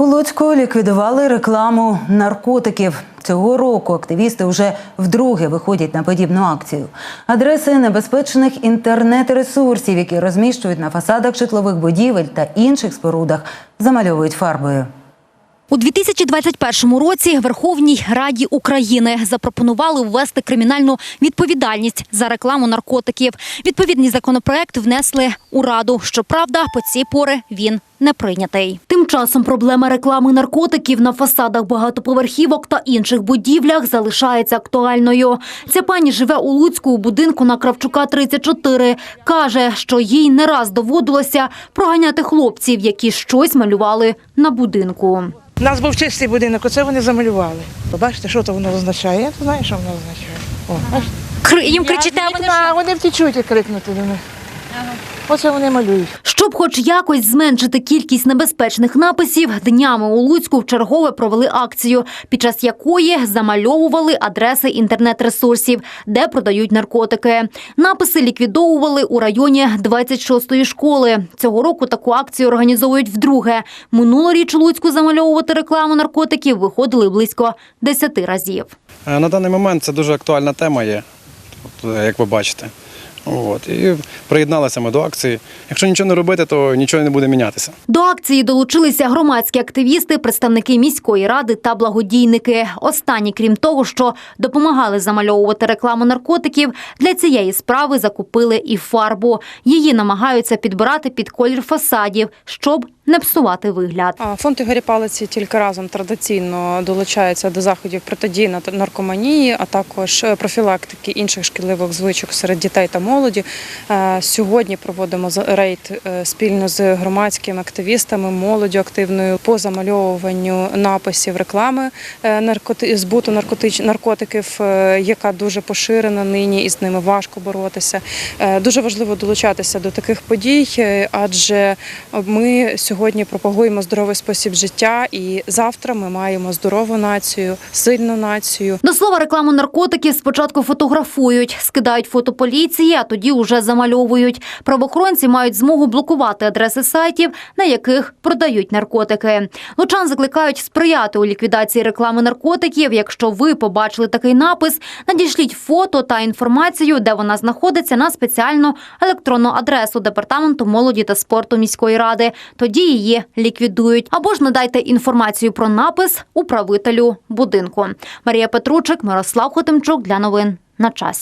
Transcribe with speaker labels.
Speaker 1: У Луцьку ліквідували рекламу наркотиків. Цього року активісти вже вдруге виходять на подібну акцію. Адреси небезпечних інтернет-ресурсів, які розміщують на фасадах житлових будівель та інших спорудах, замальовують фарбою.
Speaker 2: У 2021 році Верховній Раді України запропонували ввести кримінальну відповідальність за рекламу наркотиків. Відповідний законопроект внесли у раду. Щоправда, по ці пори він не прийнятий. Тим часом проблема реклами наркотиків на фасадах багатоповерхівок та інших будівлях залишається актуальною. Ця пані живе у Луцьку у будинку на Кравчука 34. Каже, що їй не раз доводилося проганяти хлопців, які щось малювали на будинку.
Speaker 3: У нас був чистий будинок, оце вони замалювали. Побачите, що то воно означає? Я знаю, що воно означає. О, бачите?
Speaker 2: Їм кричите, а вони
Speaker 3: вони втічуть і крикнути до них. Оце вони малюють.
Speaker 2: Щоб хоч якось зменшити кількість небезпечних написів, днями у Луцьку вчергове провели акцію, під час якої замальовували адреси інтернет-ресурсів, де продають наркотики. Написи ліквідовували у районі 26-ї школи. Цього року таку акцію організовують вдруге. Минулоріч у Луцьку замальовувати рекламу наркотиків виходили близько 10 разів.
Speaker 4: Е, На даний момент це дуже актуальна тема є, як ви бачите. От. І приєдналися ми до акції. Якщо нічого не робити, то нічого не буде мінятися.
Speaker 2: До акції долучилися громадські активісти, представники міської ради та благодійники. Останні, крім того, що допомагали замальовувати рекламу наркотиків, для цієї справи закупили і фарбу. Її намагаються підбирати під колір фасадів, щоб не псувати вигляд.
Speaker 5: Фонд Ігоря Палиці тільки разом традиційно долучається до заходів протидії на- наркоманії, а також профілактики інших шкідливих звичок серед дітей та молоді. Е, Сьогодні проводимо рейд е, спільно з громадськими активістами, молоддю активною по замальовуванню написів реклами е, збуту наркотиків, яка дуже поширена нині, і з ними важко боротися. Дуже важливо долучатися до таких подій, адже ми сьогодні пропагуємо здоровий спосіб життя, і завтра ми маємо здорову націю, сильну націю.
Speaker 2: До слова, рекламу наркотиків спочатку фотографують, скидають фото поліції, а тоді уже замальовують. Правоохоронці мають змогу блокувати адреси сайтів, на яких продають наркотики. Лучан закликають сприяти у ліквідації реклами наркотиків. Якщо ви побачили такий напис, надішліть фото та інформацію, де вона знаходиться на спеціальну електронну адресу департаменту молоді та спорту міської ради. Тоді її ліквідують. Або ж надайте інформацію про напис управителю будинку. Марія Петручик, Мирослав Хотимчук для новин на часі.